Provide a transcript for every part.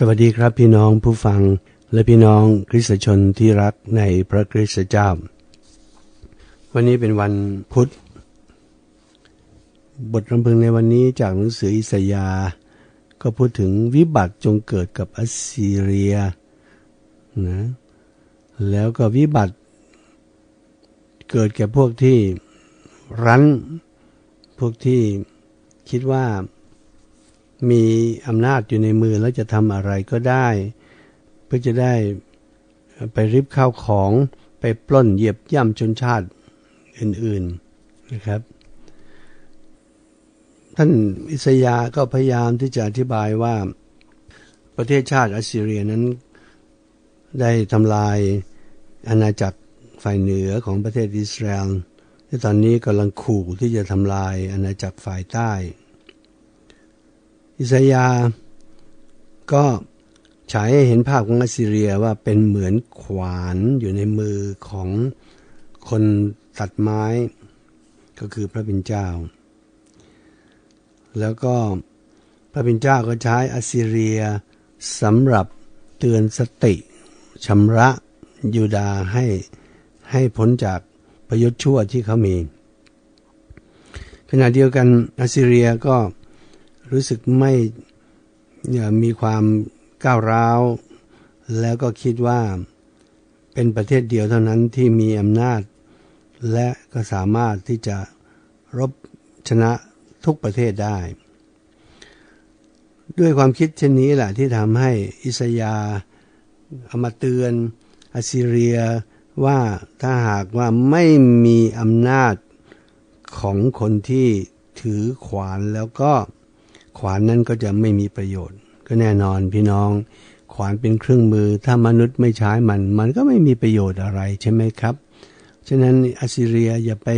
สวัสดีครับพี่น้องผู้ฟังและพี่น้องคริสตชนที่รักในพระคริสตเจ้า วันนี้เป็นวันพุธ บทรำพึงในวันนี้จากหนังสืออิสยาห์ก็พูดถึงวิบัติจงเกิดกับอัสซีเรียนะแล้วก็วิบัติเกิดแก่พวกที่รั้น พวกที่คิดว่า มีอำนาจอยู่ในมือแล้วจะทำอะไรก็ได้ เพื่อจะได้ไปริบข้าวของไปปล้นเหยียบย่ำชนชาติอื่นๆนะครับ ท่านอิสยาก็พยายามที่จะอธิบายว่าประเทศชาติอัสซีเรียนั้นได้ทำลายอาณาจักรฝ่ายเหนือของประเทศอิสราเอลที่ตอนนี้กำลังขู่ที่จะทำลายอาณาจักรฝ่ายใต้ อิสยาก็ฉายให้เห็นภาพของอัสซีเรียว่าเป็นเหมือนขวานอยู่ในมือของคนตัดไม้ ก็คือพระบิณเจ้า แล้วก็พระบิณเจ้าก็ใช้อัสซีเรียสำหรับเตือนสติชำระยูดาให้ให้พ้นจากประยุทธ์ชั่วที่เขามี ขณะเดียวกันอัสซีเรียก็ รู้สึกไม่มีความก้าวร้าว แล้วก็คิดว่าเป็นประเทศเดียวเท่านั้นที่มีอำนาจ และก็สามารถที่จะรบชนะทุกประเทศได้ ด้วยความคิดเช่นนี้แหละที่ทำให้อิสยาเอามาเตือนอัสซีเรียว่าถ้าหากว่าไม่มีอำนาจของคนที่ถือขวานแล้วก็ ขวานนั้นก็จะไม่มีประโยชน์ ก็แน่นอนพี่น้อง ขวานเป็นเครื่องมือ ถ้ามนุษย์ไม่ใช้มัน มันก็ไม่มีประโยชน์อะไรใช่ไหมครับ ฉะนั้นอัสซีเรียอย่าไป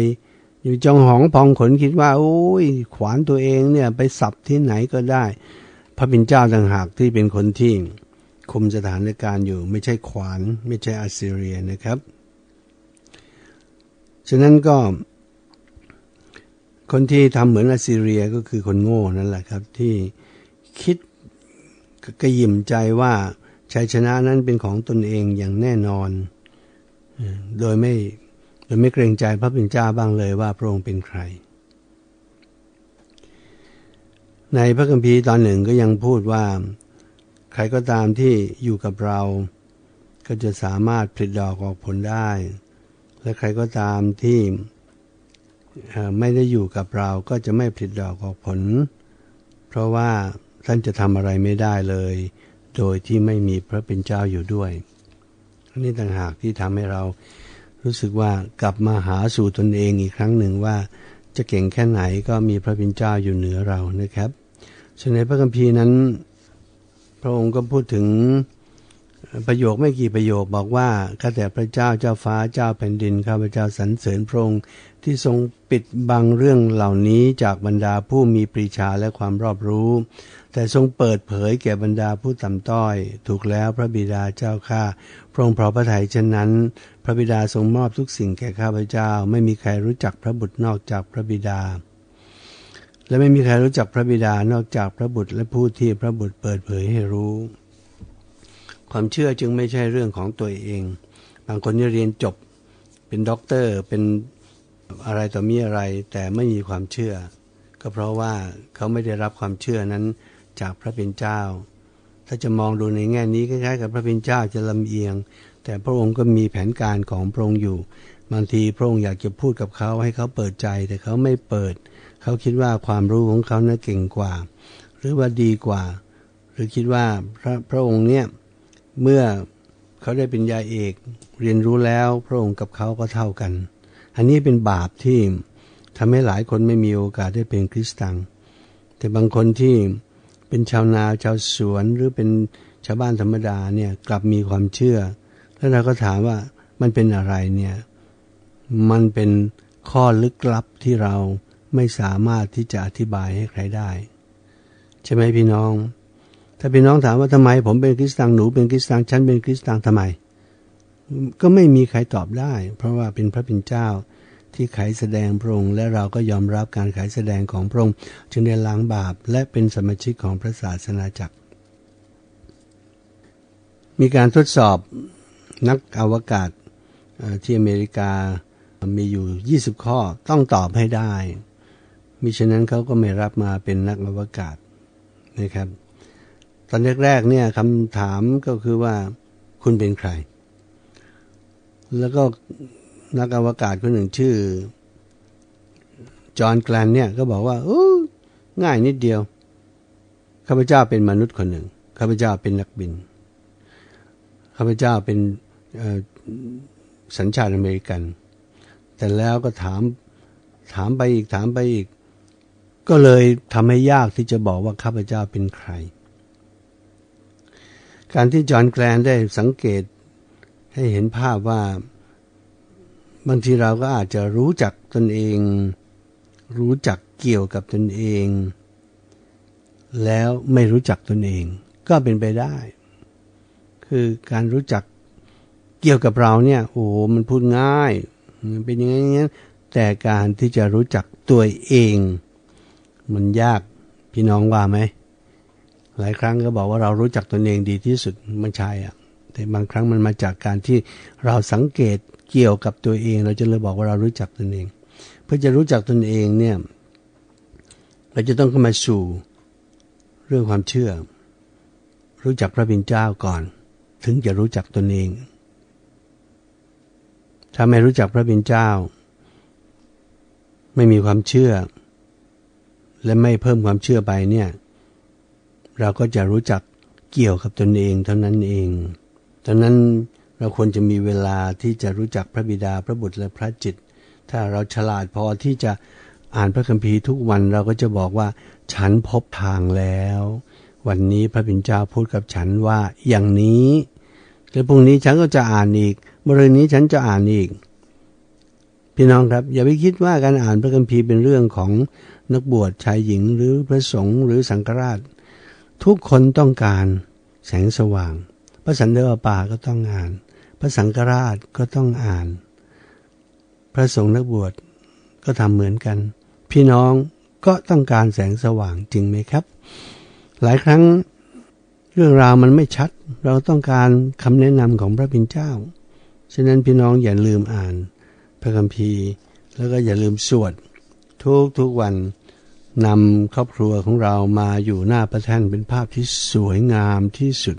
อยู่จองหองพองขนคิดว่าโอ้ยขวานตัวเองเนี่ยไปสับที่ไหนก็ได้ พระบิณเจ้าต่างหากที่เป็นคนที่คุมสถานการณ์อยู่ไม่ใช่ขวาน ไม่ใช่อัสซีเรียนะครับ ฉะนั้นก็ คนที่ทำเหมือนอัสซีเรียก็คือคนโง่นั่นแหละครับ ที่คิดกระยิมใจว่าชัยชนะนั้นเป็นของตนเองอย่างแน่นอน โดยไม่โดยไม่เกรงใจพระผู้เป็นเจ้าบ้างเลยว่าพระองค์เป็นใคร ในพระคัมภีร์ตอนหนึ่งก็ยังพูดว่า ใครก็ตามที่อยู่กับเรา ก็จะสามารถผลิดอกออกผลได้ และใครก็ตามที่ ไม่ได้อยู่กับเราก็จะไม่ผลิดอกออกผล เพราะว่าท่านจะทำอะไรไม่ได้เลย โดยที่ไม่มีพระเป็นเจ้าอยู่ด้วยนี่ต่างหากที่ทำให้เรารู้สึกว่ากลับมาหาสู่ตนเองอีกครั้งหนึ่งว่า จะเก่งแค่ไหนก็มีพระเป็นเจ้าอยู่เหนือเรานะครับส่วนในพระคัมภีร์นั้น พระองค์ก็พูดถึง ประโยคไม่กี่ประโยคบอกว่าข้าแต่พระเจ้าเจ้าฟ้าเจ้าแผ่นดินข้าพเจ้าสรรเสริญพระองค์ที่ทรงปิดบังเรื่องเหล่านี้จากบรรดาผู้มีปรีชาและความรอบรู้ แต่ทรงเปิดเผยแก่บรรดาผู้ต่ำต้อย ถูกแล้วพระบิดาเจ้าข้าพระองค์พระพระทัยเช่นนั้น พระบิดาทรงมอบทุกสิ่งแก่ข้าพเจ้า ไม่มีใครรู้จักพระบุตรนอกจากพระบิดาและไม่มีใครรู้จักพระบิดานอกจากพระบุตรและผู้ที่พระบุตรเปิดเผยให้รู้ ความเชื่อจึงไม่ใช่เรื่องของตัวเอง บางคนที่เรียนจบเป็นด็อกเตอร์เป็นอะไรต่อมีอะไร แต่ไม่มีความเชื่อ ก็เพราะว่าเขาไม่ได้รับความเชื่อนั้นจากพระเป็นเจ้า ถ้าจะมองดูในแง่นี้คล้ายๆกับพระเป็นเจ้าจะลำเอียง แต่พระองค์ก็มีแผนการของพระองค์อยู่ บางทีพระองค์อยากจะพูดกับเขาให้เขาเปิดใจ แต่เขาไม่เปิด เขาคิดว่าความรู้ของเขาน่าเก่งกว่า หรือว่าดีกว่า หรือคิดว่าพระพระองค์เนี่ย เมื่อเขาได้เป็นยาเอกเรียนรู้แล้วพระองค์กับเขาก็เท่ากัน อันนี้เป็นบาปที่ทำให้หลายคนไม่มีโอกาสได้เป็นคริสตัง แต่บางคนที่เป็นชาวนาชาวสวนหรือเป็นชาวบ้านธรรมดาเนี่ยกลับมีความเชื่อ แล้วเราก็ถามว่ามันเป็นอะไรเนี่ย มันเป็นข้อลึกลับที่เราไม่สามารถที่จะอธิบายให้ใครได้ ใช่ไหมพี่น้อง ถ้าพี่น้องถามว่าทำไม ผมเป็นคริสตังหนูเป็นคริสตังฉันเป็นคริสตังทำไม ก็ไม่มีใครตอบได้ เพราะว่าเป็นพระเป็นเจ้าที่ไขแสดงพระองค์และเราก็ยอมรับการไขแสดงของพระองค์จึงได้ล้างบาปและเป็นสมาชิกของพระศาสนาจักร มีการทดสอบนักอวกาศที่อเมริกามีอยู่ 20 ข้อต้องตอบให้ได้ มิฉะนั้นเขาก็ไม่รับมาเป็นนักอวกาศนะครับ ตอนแรกๆเนี่ยคำถามก็คือว่าคุณเป็นใคร แล้วก็นักอวกาศคนหนึ่งชื่อ จอห์นแกลนเนี่ยก็บอกว่าโอ้ง่ายนิดเดียวข้าพเจ้าเป็นมนุษย์คนหนึ่งข้าพเจ้าเป็นนักบินข้าพเจ้าเป็นสัญชาติอเมริกัน แต่แล้วก็ถามถามไปอีกถามไปอีก ก็เลยทำให้ยากที่จะบอกว่าข้าพเจ้าเป็นใคร การที่จอห์นแกลนได้สังเกตให้เห็นภาพว่า บางทีเราก็อาจจะรู้จักตนเอง รู้จักเกี่ยวกับตนเอง แล้วไม่รู้จักตนเอง ก็เป็นไปได้ คือการรู้จักเกี่ยวกับเราเนี่ยโอ้โหมันพูดง่าย เป็นอย่างนี้อย่างนั้แต่การที่จะรู้จักตัวเอง มันยากพี่น้องว่าไหม หลายครั้งก็บอกว่าเรารู้จักตนเองดีที่สุดมันใช่อะแต่บางครั้งมันมาจากการที่เราสังเกตเกี่ยวกับตัวเอง เราจะเลยบอกว่าเรารู้จักตนเอง เพื่อจะรู้จักตนเองเนี่ยเราจะต้องเข้ามาสู่เรื่องความเชื่อ รู้จักพระบิดาเจ้าก่อน ถึงจะรู้จักตนเอง ถ้าไม่รู้จักพระบิดาเจ้า ไม่มีความเชื่อ และไม่เพิ่มความเชื่อไปเนี่ย เราก็จะรู้จักเกี่ยวกับตนเองเท่านั้นเองดังนั้นเราควรจะมีเวลาที่จะรู้จักพระบิดาพระบุตรและพระจิต ถ้าเราฉลาดพอที่จะอ่านพระคัมภีร์ทุกวันเราก็จะบอกว่า ฉันพบทางแล้ว วันนี้พระบิดาเจ้าพูดกับฉันว่าอย่างนี้แล้วพรุ่งนี้ฉันก็จะอ่านอีกเมื่อรืนนี้ฉันจะอ่านอีก พี่น้องครับ อย่าไปคิดว่าการอ่านพระคัมภีร์เป็นเรื่องของนักบวชชายหญิงหรือพระสงฆ์หรือสังฆราช ทุกคนต้องการแสงสว่าง พระสันเดอป่าก็ต้องอ่าน พระสังฆราชก็ต้องอ่าน พระสงฆ์นักบวชก็ทำเหมือนกัน พี่น้องก็ต้องการแสงสว่างจริงไหมครับ หลายครั้งเรื่องราวมันไม่ชัด เราต้องการคำแนะนำของพระบิดาเจ้า ฉะนั้นพี่น้องอย่าลืมอ่าน พระคัมภีร์ แล้วก็อย่าลืมสวดทุกทุกวัน นำครอบครัวของเรามาอยู่หน้าพระแท่นเป็นภาพที่สวยงามที่สุด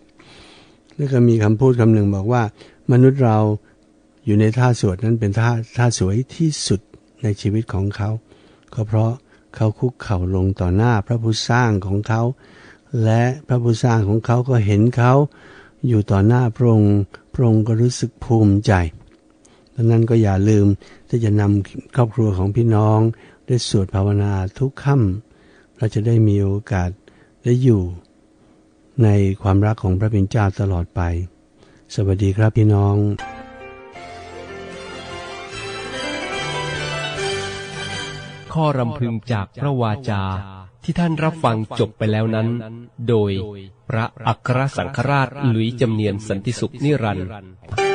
แล้วก็มีคำพูดคำหนึ่งบอกว่า มนุษย์เราอยู่ในท่าสวดนั้นเป็นท่าท่าสวยที่สุดในชีวิตของเขา ก็เพราะเขาคุกเข่าลงต่อหน้าพระผู้สร้างของเขา และพระผู้สร้างของเขาก็เห็นเขาอยู่ต่อหน้าพระองค์พระองค์ก็รู้สึกภูมิใจดังนั้นก็อย่าลืมที่จะนำครอบครัวของพี่น้อง ได้สวดภาวนาทุกค่ำเราจะได้มีโอกาสได้อยู่ในความรักของพระเป็นเจ้าตลอดไป สวัสดีครับพี่น้องข้อรำพึงจากพระวาจาที่ท่านรับฟังจบไปแล้วนั้น โดยพระอัครสังฆราชหลุยจำเนียนสันติสุขนิรันดร์